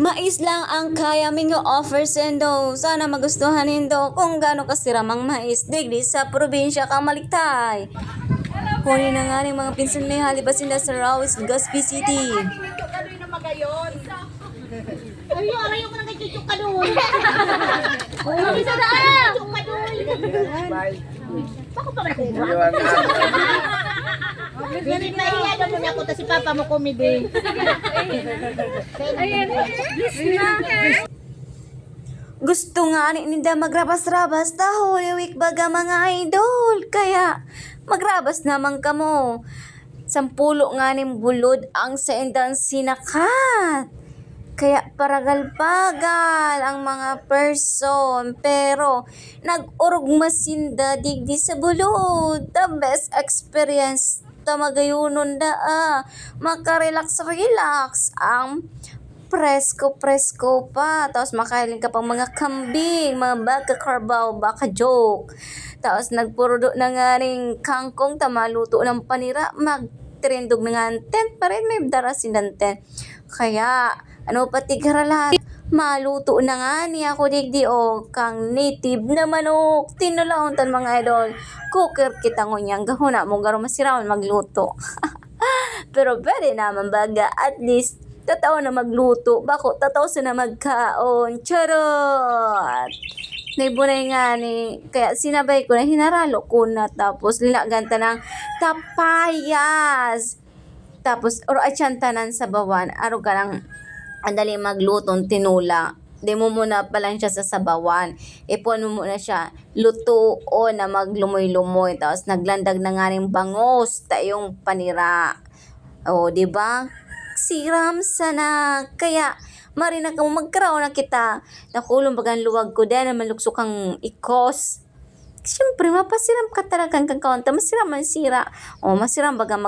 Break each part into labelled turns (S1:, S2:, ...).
S1: Mais lang ang kaya ming offer sendo. Sana magustuhan nindo kung gaano kasiramang mais. Digdi sa probinsya ka maliktay. Huli na nga ng mga pinsan ni halibasin na sa Rawis, Gaspi City.
S2: Na. Ayo, arayo ko na kay Chuchuk ka doon. Ay, isa na ah! Chuchuk ka doon. Bako pa man kung Dili na iya daw mo niya ko ta si Papa mo komedi.
S1: Gusto nga ni ninda magrabas-rabas ta Holy Week baga mga idol. Kaya magrabas naman kamo. Sampulo nga ning bulod ang sa indang sinakat. Kaya paragal-pagal ang mga person. Pero nag-urog masinda digdi sa bulod. The best experience ta magayunon da ah. Makarelax-relax ang presko-presko pa. Tapos makahiling ka pang mga kambing, mga baka karbaw, baka joke. Tapos nagpurudo na nga rin kangkong tamaluto ng panira. Magtrendog na nga ang tent pa rin. May darasin ng tent. Kaya, ano pati karalat. Maluto na nga niya ako digdi o kang native na manok. Tinulaon tan mga idol. Cooker kita ngunyang gahuna mo garo masirawan magluto. Pero pwede naman baga, at least, tataw na magluto. Bako, tataw sa na magkaon. Charot! Naibunay nga ni, kaya sinabay ko na, hinaralo ko na, tapos linaganta ng tapayas. Tapos, or atyantanan sa bawan, aro ka lang, andali maglutong tinula. Di mo muna pa lang siya sa sabawan. Ipon mo muna siya. Luto o na maglumoy-lumoy. Tapos naglandag na nga rin bangos tayong panira. O, di ba? Siram sana. Kaya, marina ka mo magkaraon na kita. Nakulong bagang luwag ko din na maluksok kang ikos. Siyempre, mapasiram ka talagang kakaunta. Masiram man sira. O, masiram baga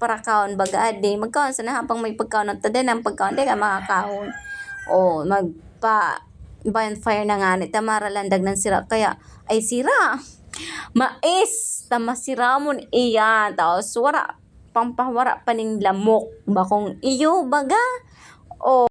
S1: magparakaon baga ade. Magkaon sa habang may pagkaon at din ang pagkaon. Di ka makakaon. O, magpa bonfire na nga ni Tamara landag ng sira. Kaya, ay sira. Mais, tamasiramon iyan. Tapos, wara, pampawara pa ning lamok. Bakong iyo, baga. O,